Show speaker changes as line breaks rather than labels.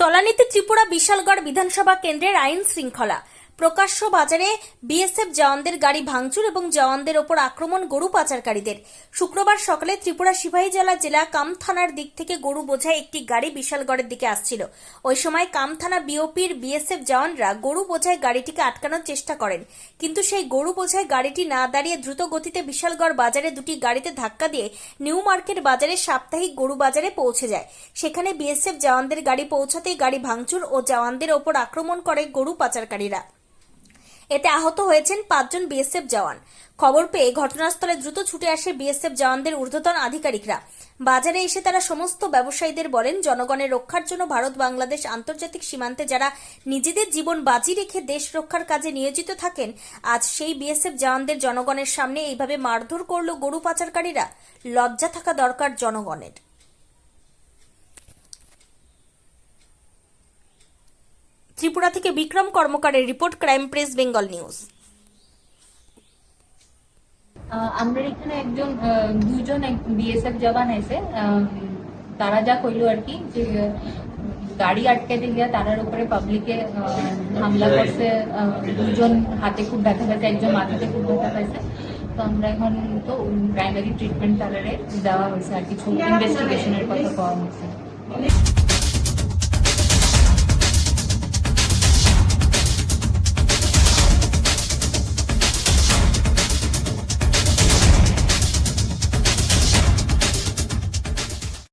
তলানিতে ত্রিপুরা বিশালগড় বিধানসভা কেন্দ্রের আইন শৃঙ্খলা। প্রকাশ্য বাজারে বিএসএফ জওয়ানদের গাড়ি ভাঙচুর এবং জওয়ানদের ওপর আক্রমণ গরু পাচারকারীদের। শুক্রবার সকালে ত্রিপুরা সিপাহী জেলা জেলা কাম থানার দিক থেকে গরু বোঝায় একটি গাড়ি বিশালগড়ের দিকে আসছিল। ওই সময় কাম থানা বিওপির বিএসএফ জওয়ানরা গরু বোঝায় গাড়িটিকে আটকানোর চেষ্টা করেন। কিন্তু সেই গরু বোঝায় গাড়িটি না দাঁড়িয়ে দ্রুত গতিতে বিশালগড় বাজারে দুটি গাড়িতে ধাক্কা দিয়ে নিউ মার্কেট বাজারে সাপ্তাহিক গরু বাজারে পৌঁছে যায়। সেখানে বিএসএফ জওয়ানদের গাড়ি পৌঁছাতেই গাড়ি ভাঙচুর ও জওয়ানদের ওপর আক্রমণ করে গরু পাচারকারীরা। এতে আহত হয়েছেন পাঁচজন বিএসএফ জওয়ান। খবর পেয়ে ঘটনাস্থলে দ্রুত ছুটে আসে বিএসএফ জওয়ানদের ঊর্ধ্বতন আধিকারিকরা। বাজারে এসে তারা সমস্ত ব্যবসায়ীদের বলেন, জনগণের রক্ষার জন্য ভারত বাংলাদেশ আন্তর্জাতিক সীমান্তে যারা নিজেদের জীবন বাজি রেখে দেশ রক্ষার কাজে নিয়োজিত থাকেন, আজ সেই বিএসএফ জওয়ানদের জনগণের সামনে এইভাবে মারধর করল গরু পাচারকারীরা। লজ্জা থাকা দরকার জনগণের। ত্রিপুরা থেকে Bikram কর্মকারের report crime press Bengal news.
আহ, আমরা এখানে একজন আহ, দুইজন বিএসএফ জওয়ান আহ, তারা যা কইলো আর কি যে গাড়ি আটকে দিয়ে তারার উপরে পাবলিকে হামলা করছে আহ, দুজন হাতে খুব ব্যথা পাইছে একজন মাথাতে খুব ব্যথা পাইছে। তো আমরা এখন তো প্রাইমারি ট্রিটমেন্ট তারারে দেওয়া হয়েছে আর কিছু ইনভেস্টিগেশনের কথা পাওয়া হয়েছে